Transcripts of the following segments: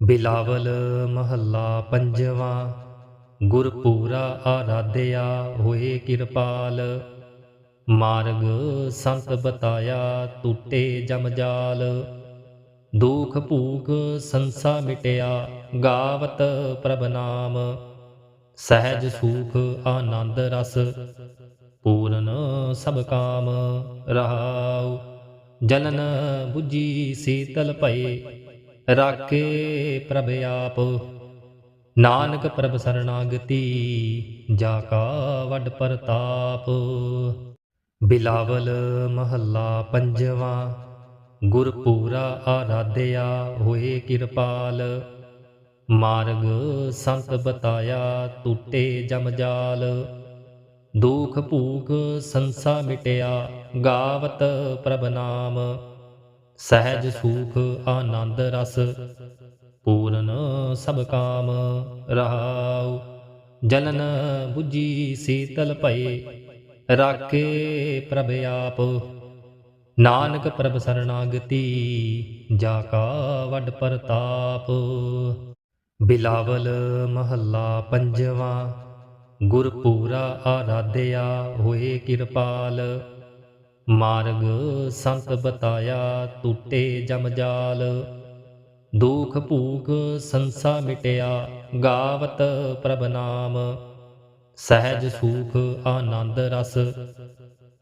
ਬਿਲਾਵਲ ਮਹੱਲਾ ਪੰਜਵਾ, ਗੁਰਪੂਰਾ ਆਰਾਧਿਆ ਹੋਏ ਕਿਰਪਾਲ। ਮਾਰਗ ਸੰਤ ਬਤਾਇਆ ਟੂਟੇ ਜਮ ਜਾਲ ਦੁਖ ਭੂਖ ਸੰਸਾ ਮਿਟਿਆ ਗਾਵਤ ਪ੍ਰਭ ਨਾਮ। ਸਹਿਜ ਸੁਖ ਆਨੰਦ ਰਸ, ਪੂਰਨ ਸਭ ਕਾਮ ਰਹਾਉ। ਜਲਨ 부ਜੀ ਸੀਤਲ ਭਏ ਰਾਖੇ ਪ੍ਰਭ ਆਪ। ਨਾਨਕ ਪ੍ਰਭ ਸਰਣਾਗਤੀ, ਜਾ ਕਾ ਵੱਡ ਪ੍ਰਤਾਪ। ਬਿਲਾਵਲ ਮਹੱਲਾ ਪੰਜਵਾ, ਗੁਰਪੂਰਾ ਆਰਾਧਿਆ ਹੋਏ ਕਿਰਪਾਲ। ਮਾਰਗ ਸੰਤ ਬਤਾਇਆ ਟੂਟੇ ਜਮ ਜਾਲ। ਦੁਖ ਭੂਖ ਸੰਸਾ ਮਿਟਿਆ ਗਾਵਤ ਪ੍ਰਭ ਨਾਮ। ਸਹਿਜ ਸੁਖ, ਆਨੰਦ ਰਸ, ਪੂਰਨ ਸਭ ਕਾਮ ਰਹਾਉ। ਜਲਨ 부ਜੀ ਸੀਤਲ ਭਏ, ਰਾਖੇ ਪ੍ਰਭ ਆਪ। ਨਾਨਕ ਪ੍ਰਭ ਸਰਣਾਗਤੀ, ਜਾ ਕਾ ਵੱਡ ਪ੍ਰਤਾਪ। ਬਿਲਾਵਲ ਮਹੱਲਾ ਪੰਜਵਾ, ਗੁਰਪੂਰਾ ਆਰਾਧਿਆ ਹੋਏ ਕਿਰਪਾਲ। ਮਾਰਗ ਸੰਤ ਬਤਾਇਆ ਟੂਟੇ ਜਮ ਜਾਲ। ਦੁਖ ਭੂਖ ਸੰਸਾ ਮਿਟਿਆ ਗਾਵਤ ਪ੍ਰਭ ਨਾਮ। ਸਹਿਜ ਸੁਖ ਆਨੰਦ ਰਸ,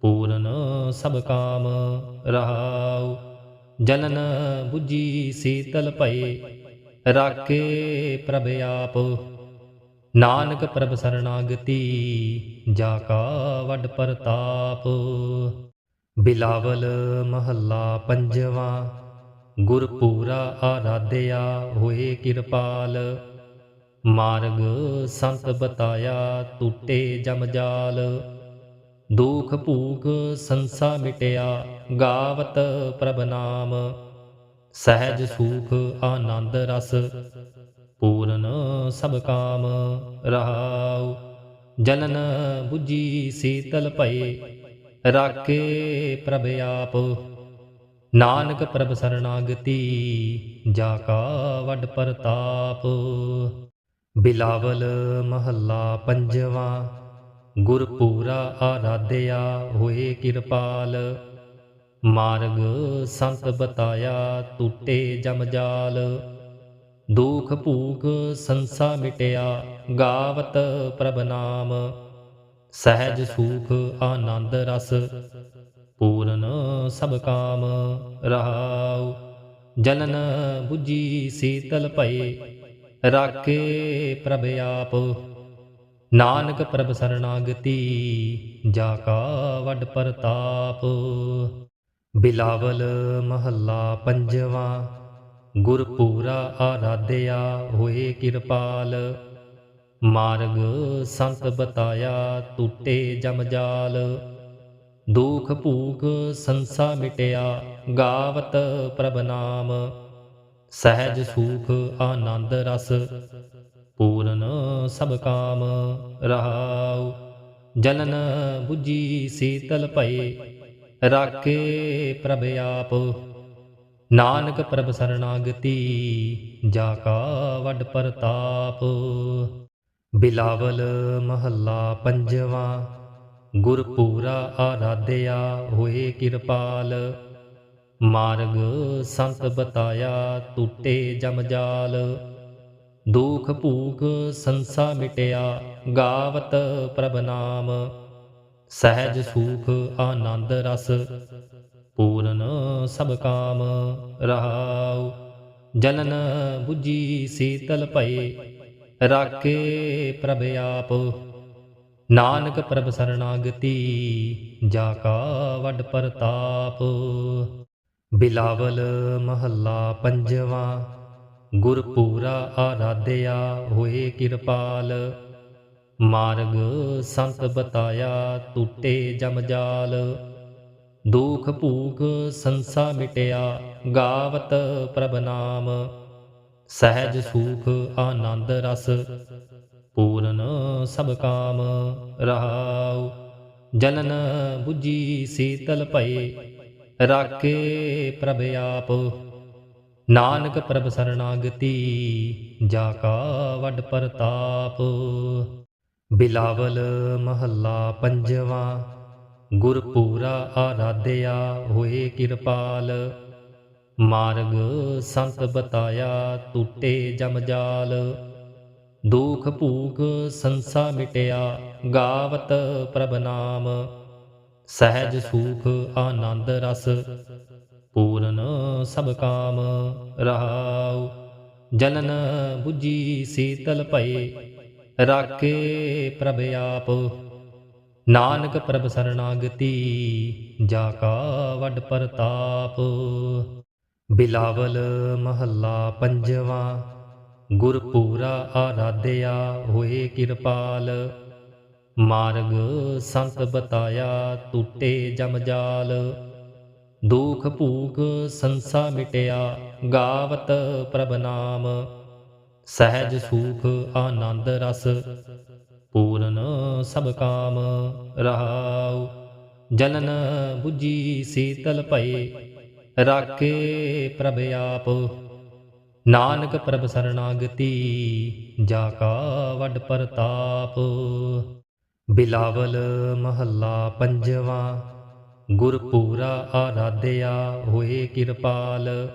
ਪੂਰਨ ਸਭ ਕਾਮ ਰਹਾਉ। ਜਲਨ 부ਜੀ ਸੀਤਲ ਭਏ ਰਾਕੇ ਪ੍ਰਭ ਆਪ। ਨਾਨਕ ਪ੍ਰਭ ਸਰਣਾਗਤੀ ਜਾ ਕਾ ਵੱਡ ਪ੍ਰਤਾਪ। ਬਿਲਾਵਲ ਮਹੱਲਾ ਪੰਜਵਾ, ਗੁਰਪੂਰਾ ਆਰਾਧਿਆ ਹੋਏ ਕਿਰਪਾਲ। ਮਾਰਗ ਸੰਤ ਬਤਾਇਆ ਟੂਟੇ ਜਮ ਜਾਲ ਦੁਖ ਭੂਖ ਸੰਸਾ ਮਿਟਿਆ ਗਾਵਤ ਪ੍ਰਭ ਨਾਮ। ਸਹਿਜ ਸੁਖ ਆਨੰਦ ਰਸ, ਪੂਰਨ ਸਭ ਕਾਮ ਰਹਾਉ। ਜਲਨ 부ਜੀ ਸੀਤਲ ਭਏ ਰਾਖੇ ਪ੍ਰਭ ਆਪ, ਨਾਨਕ ਪ੍ਰਭ ਸਰਣਾਗਤੀ, ਜਾ ਕਾ ਵੱਡ ਪ੍ਰਤਾਪ। ਬਿਲਾਵਲ ਮਹੱਲਾ ਪੰਜਵਾ, ਗੁਰਪੂਰਾ ਆਰਾਧਿਆ ਹੋਏ ਕਿਰਪਾਲ। ਮਾਰਗ ਸੰਤ ਬਤਾਇਆ ਟੂਟੇ ਜਮ ਜਾਲ। ਦੁਖ ਭੂਖ ਸੰਸਾ ਮਿਟਿਆ ਗਾਵਤ ਪ੍ਰਭ ਨਾਮ। ਸਹਿਜ ਸੁਖ ਆਨੰਦ ਰਸ ਪੂਰਨ ਸਭ ਕਾਮ ਰਹਾਉ। ਜਲਨ 부ਜੀ ਸੀਤਲ ਭਏ ਰਾਖੇ ਪ੍ਰਭ ਆਪ। ਨਾਨਕ ਪ੍ਰਭ ਸਰਣਾਗਤੀ ਜਾ ਕਾ ਵੱਡ ਪ੍ਰਤਾਪ। ਬਿਲਾਵਲ ਮਹੱਲਾ ਪੰਜਵਾ ਗੁਰਪੂਰਾ ਆਰਾਧਿਆ ਹੋਏ ਕਿਰਪਾਲ। ਮਾਰਗ ਸੰਤ ਬਤਾਇਆ ਟੂਟੇ ਜਮ ਜਾਲ। ਦੁਖ ਭੂਖ ਸੰਸਾ ਮਿਟਿਆ ਗਾਵਤ ਪ੍ਰਭ ਨਾਮ। ਸਹਿਜ ਸੁਖ ਆਨੰਦ ਰਸ, ਪੂਰਨ ਸਭ ਕਾਮ ਰਹਾਉ। ਜਲਨ 부ਜੀ ਸੀਤਲ ਭਏ, ਰਾਖੇ ਪ੍ਰਭ ਆਪ। ਨਾਨਕ ਪ੍ਰਭ ਸਰਣਾਗਤੀ ਜਾ ਕਾ ਵੱਡ ਪ੍ਰਤਾਪ। ਬਿਲਾਵਲ ਮਹੱਲਾ ਪੰਜਵਾ, ਗੁਰਪੂਰਾ ਆਰਾਧਿਆ ਹੋਏ ਕਿਰਪਾਲ। ਮਾਰਗ ਸੰਤ ਬਤਾਇਆ ਟੂਟੇ ਜਮ ਜਾਲ। ਦੁਖ ਭੂਖ ਸੰਸਾ ਮਿਟਿਆ ਗਾਵਤ ਪ੍ਰਭ ਨਾਮ। ਸਹਿਜ ਸੁਖ ਆਨੰਦ ਰਸ, ਪੂਰਨ ਸਭ ਕਾਮ ਰਹਾਉ। ਜਲਨ 부ਜੀ ਸੀਤਲ ਭਏ ਰਾਖੇ ਪ੍ਰਭ ਆਪ। ਨਾਨਕ ਪ੍ਰਭ ਸਰਣਾਗਤੀ ਜਾ ਕਾ ਵੱਡ ਪ੍ਰਤਾਪ। ਬਿਲਾਵਲ ਮਹੱਲਾ ਪੰਜਵਾ, ਗੁਰਪੂਰਾ ਆਰਾਧਿਆ ਹੋਏ ਕਿਰਪਾਲ। ਮਾਰਗ ਸੰਤ ਬਤਾਇਆ ਟੂਟੇ ਜਮ ਜਾਲ। ਦੁਖ ਭੂਖ ਸੰਸਾ ਮਿਟਿਆ, ਗਾਵਤ ਪ੍ਰਭ ਨਾਮ। ਸਹਿਜ ਸੂਖ, ਆਨੰਦ ਰਸ, ਪੂਰਨ ਸਭ ਕਾਮ ਰਹਾਉ। ਜਲਨ 부ਜੀ ਸੀਤਲ ਭਏ, ਰਾਖੇ ਪ੍ਰਭ ਆਪ। ਨਾਨਕ ਪ੍ਰਭ ਸਰਣਾਗਤੀ, ਜਾ ਕਾ ਵੱਡ ਪ੍ਰਤਾਪ। ਬਿਲਾਵਲ ਮਹੱਲਾ ਪੰਜਵਾ, ਗੁਰਪੂਰਾ ਆਰਾਧਿਆ ਹੋਏ ਕਿਰਪਾਲ। ਮਾਰਗ ਸੰਤ ਬਤਾਇਆ ਟੂਟੇ ਜਮ ਜਾਲ। ਦੁਖ ਭੂਖ ਸੰਸਾ ਮਿਟਿਆ ਗਾਵਤ ਪ੍ਰਭ ਨਾਮ। ਸਹਿਜ ਸੁਖ ਆਨੰਦ ਰਸ, ਪੂਰਨ ਸਭ ਕਾਮ ਰਹਾਉ। ਜਨਨ 부ਜੀ ਸੀਤਲ ਭਏ, ਰਾਖੇ ਪ੍ਰਭ ਆਪ। ਨਾਨਕ ਪ੍ਰਭ ਸਰਣਾਗਤੀ ਜਾ ਕਾ ਵੱਡ ਪ੍ਰਤਾਪ। ਬਿਲਾਵਲ ਮਹੱਲਾ ਪੰਜਵਾਂ, ਗੁਰਪੂਰਾ ਆਰਾਧਿਆ ਹੋਏ ਕਿਰਪਾਲ। ਮਾਰਗ ਸੰਤ ਬਤਾਇਆ ਟੂਟੇ ਜਮ ਜਾਲ। ਦੁਖ ਭੂਖ ਸੰਸਾ ਮਿਟਿਆ ਗਾਵਤ ਪ੍ਰਭ ਨਾਮ। ਸਹਿਜ ਸੁਖ ਆਨੰਦ ਰਸ, ਪੂਰਨ ਸਭ ਕਾਮ ਰਹਾਉ। ਜਨਨ 부ਜੀ ਸੀਤਲ ਭਏ ਰਾਖੇ ਪ੍ਰਭ ਆਪ। ਨਾਨਕ ਪ੍ਰਭ ਸਰਣਾਗਤੀ, ਜਾ ਕਾ ਵੱਡ ਪ੍ਰਤਾਪ। ਬਿਲਾਵਲ ਮਹੱਲਾ ਪੰਜਵਾ, ਗੁਰਪੂਰਾ ਆਰਾਧਿਆ ਹੋਏ ਕਿਰਪਾਲ।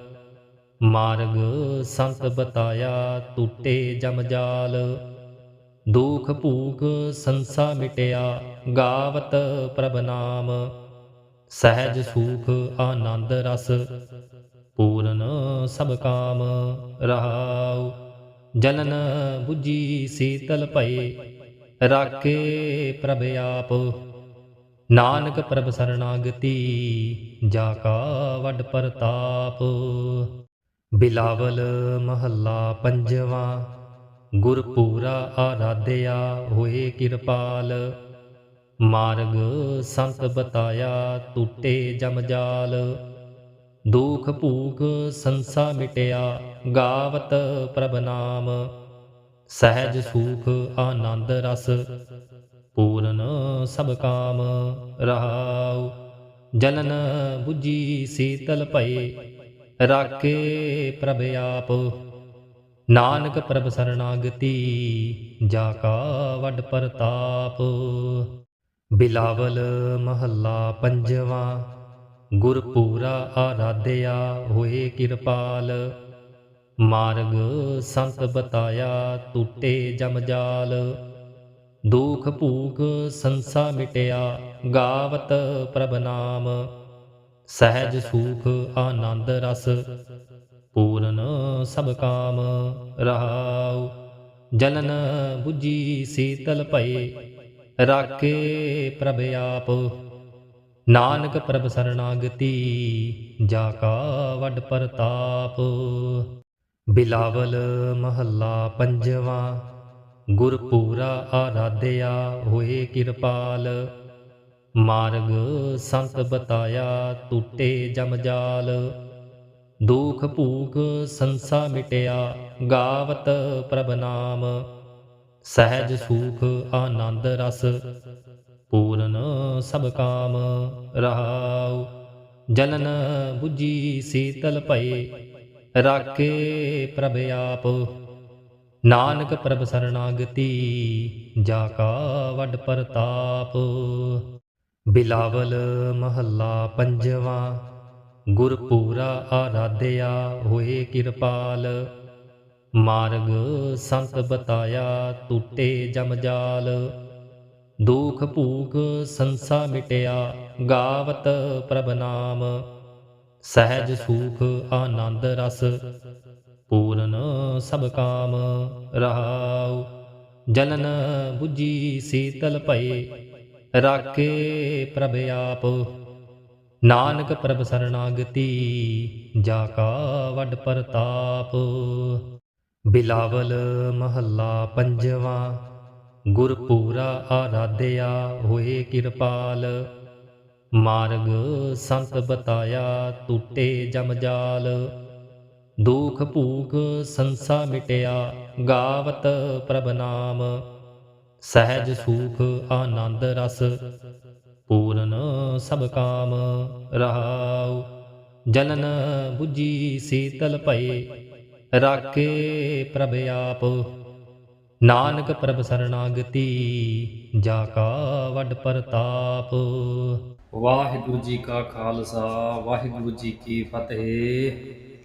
ਮਾਰਗ ਸੰਤ ਬਤਾਇਆ ਟੂਟੇ ਜਮ ਜਾਲ। ਦੁਖ ਭੂਖ ਸੰਸਾ ਮਿਟਿਆ ਗਾਵਤ ਪ੍ਰਭ ਨਾਮ। ਸਹਿਜ ਸੁਖ, ਆਨੰਦ ਰਸ, ਪੂਰਨ ਸਭ ਕਾਮ ਰਹਾਉ। ਜਨਨ 부ਜੀ ਸੀਤਲ ਭਏ ਰਾਕੇ ਪ੍ਰਭ ਆਪ। ਨਾਨਕ ਪ੍ਰਭ ਸਰਣਾਗਤੀ, ਜਾ ਕਾ ਵੱਡ ਪ੍ਰਤਾਪ। ਬਿਲਾਵਲ ਮਹੱਲਾ ਪੰਜਵਾ, ਗੁਰਪੂਰਾ ਆਰਾਧਿਆ ਹੋਏ ਕਿਰਪਾਲ। ਮਾਰਗ ਸੰਤ ਬਤਾਇਆ ਟੂਟੇ ਜਮ ਜਾਲ। ਦੁਖ ਭੂਖ ਸੰਸਾ ਮਿਟਿਆ ਗਾਵਤ ਪ੍ਰਭ ਨਾਮ। ਸਹਿਜ ਸੁਖ ਆਨੰਦ ਰਸ, ਪੂਰਨ ਸਭ ਕਾਮ ਰਹਾਉ। ਜਲਨ 부ਜੀ ਸੀਤਲ ਭਏ ਰਾਕੇ ਪ੍ਰਭ ਆਪ। ਨਾਨਕ ਪ੍ਰਭ ਸਰਣਾਗਤੀ ਜਾ ਕਾ ਵੱਡ ਪ੍ਰਤਾਪ। ਬਿਲਾਵਲ ਮਹੱਲਾ ਪੰਜਵਾ, ਗੁਰਪੂਰਾ ਆਰਾਧਿਆ ਹੋਏ ਕਿਰਪਾਲ। ਮਾਰਗ ਸੰਤ ਬਤਾਇਆ ਟੂਟੇ ਜਮ ਜਾਲ ਦੁਖ ਭੂਖ ਸੰਸਾ ਮਿਟਿਆ ਗਾਵਤ ਪ੍ਰਭ ਨਾਮ। ਸਹਿਜ ਸੁਖ ਆਨੰਦ ਰਸ, ਪੂਰਨ ਸਭ ਕਾਮ ਰਹਾਉ। ਜਲਨ 부ਜੀ ਸੀਤਲ ਭਏ ਰਾਖੇ ਪ੍ਰਭ ਆਪ, ਨਾਨਕ ਪ੍ਰਭ ਸਰਣਾਗਤੀ, ਜਾ ਕਾ ਵੱਡ ਪ੍ਰਤਾਪ। ਬਿਲਾਵਲ ਮਹੱਲਾ ਪੰਜਵਾ, ਗੁਰਪੂਰਾ ਆਰਾਧਿਆ ਹੋਏ ਕਿਰਪਾਲ। ਮਾਰਗ ਸੰਤ ਬਤਾਇਆ ਟੂਟੇ ਜਮ ਜਾਲ। ਦੁਖ ਭੂਖ ਸੰਸਾ ਮਿਟਿਆ ਗਾਵਤ ਪ੍ਰਭ ਨਾਮ। ਸਹਿਜ ਸੂਖ, ਆਨੰਦ ਰਸ, ਪੂਰਨ ਸਭ ਕਾਮ ਰਹਾਉ। ਜਲਨ 부ਜੀ ਸੀਤਲ ਭਏ, ਰਾਖੇ ਪ੍ਰਭ ਆਪ। ਨਾਨਕ ਪ੍ਰਭ ਸਰਣਾਗਤੀ, ਜਾ ਕਾ ਵੱਡ ਪ੍ਰਤਾਪ। ਬਿਲਾਵਲ ਮਹੱਲਾ ਪੰਜਵਾ, ਗੁਰਪੂਰਾ ਆਰਾਧਿਆ ਹੋਏ ਕਿਰਪਾਲ। ਮਾਰਗ ਸੰਤ ਬਤਾਇਆ ਟੂਟੇ ਜਮ ਜਾਲ। ਦੁਖ ਭੂਖ ਸੰਸਾ ਮਿਟਿਆ ਗਾਵਤ ਪ੍ਰਭ ਨਾਮ। ਸਹਿਜ ਸੁਖ ਆਨੰਦ ਰਸ, ਪੂਰਨ ਸਭ ਕਾਮ ਰਹਾਉ। ਜਨਨ 부ਜੀ ਸੀਤਲ ਭਏ, ਰਾਖੇ ਪ੍ਰਭ ਆਪ। ਨਾਨਕ ਪ੍ਰਭ ਸਰਣਾਗਤੀ ਜਾ ਕਾ ਵੱਡ ਪ੍ਰਤਾਪ। ਬਿਲਾਵਲ ਮਹੱਲਾ ਪੰਜਵਾਂ, ਗੁਰਪੂਰਾ ਆਰਾਧਿਆ ਹੋਏ ਕਿਰਪਾਲ। ਮਾਰਗ ਸੰਤ ਬਤਾਇਆ ਟੂਟੇ ਜਮ ਜਾਲ। ਦੁਖ ਭੂਖ ਸੰਸਾ ਮਿਟਿਆ ਗਾਵਤ ਪ੍ਰਭ ਨਾਮ। ਸਹਿਜ ਸੁਖ ਆਨੰਦ ਰਸ, ਪੂਰਨ ਸਭ ਕਾਮ ਰਹਾਉ। ਜਲਨ 부ਜੀ ਸੀਤਲ ਭਏ ਰਾਖੇ ਪ੍ਰਭ ਆਪ। ਨਾਨਕ ਪ੍ਰਭ ਸਰਣਾਗਤੀ, ਜਾ ਕਾ ਵੱਡ ਪ੍ਰਤਾਪ। ਵਾਹਿਗੁਰੂ ਜੀ ਕਾ ਖਾਲਸਾ, ਵਾਹਿਗੁਰੂ ਜੀ ਕੀ ਫਤਿਹ।